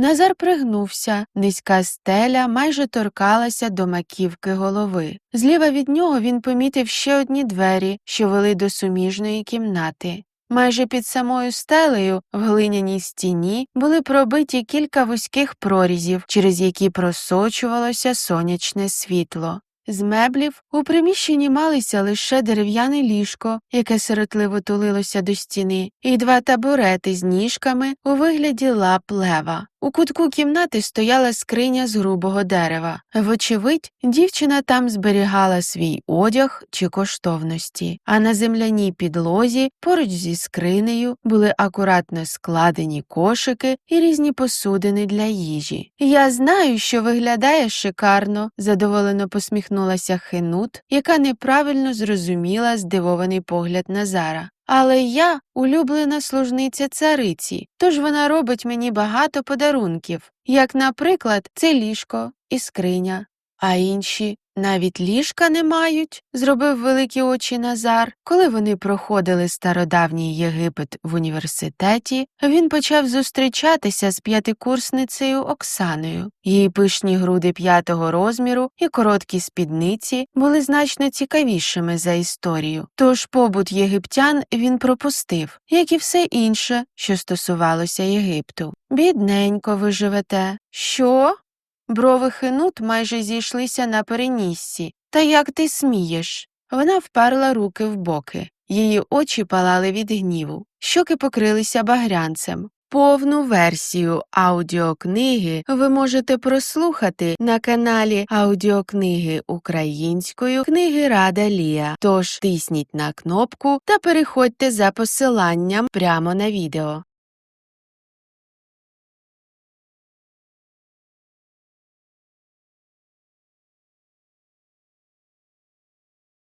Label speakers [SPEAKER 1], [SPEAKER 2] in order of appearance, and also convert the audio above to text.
[SPEAKER 1] Назар пригнувся, низька стеля майже торкалася до маківки голови. Зліва від нього він помітив ще одні двері, що вели до суміжної кімнати. Майже під самою стелею в глиняній стіні були пробиті кілька вузьких прорізів, через які просочувалося сонячне світло. З меблів у приміщенні малися лише дерев'яне ліжко, яке сиротливо тулилося до стіни, і два табурети з ніжками у вигляді лап лева. У кутку кімнати стояла скриня з грубого дерева. Вочевидь, дівчина там зберігала свій одяг чи коштовності, а на земляній підлозі поруч зі скринею були акуратно складені кошики і різні посудини для їжі. Я знаю, що виглядає шикарно, задоволено посміхнулася Хенут, яка неправильно зрозуміла здивований погляд Назара. Але я улюблена служниця цариці, тож вона робить мені багато подарунків, як, наприклад, це ліжко і скриня. А інші навіть ліжка не мають, зробив великі очі Назар. Коли вони проходили стародавній Єгипет в університеті, він почав зустрічатися з п'ятикурсницею Оксаною. Її пишні груди п'ятого розміру і короткі спідниці були значно цікавішими за історію. Тож побут єгиптян він пропустив, як і все інше, що стосувалося Єгипту. Бідненько ви живете. Що? Брови хинут майже зійшлися на переніссі. Та як ти смієш? Вона вперла руки в боки. Її очі палали від гніву, щоки покрилися багрянцем. Повну версію аудіокниги ви можете прослухати на каналі аудіокниги українською книги Рада Лія. Тож тисніть на кнопку та переходьте за посиланням прямо на відео.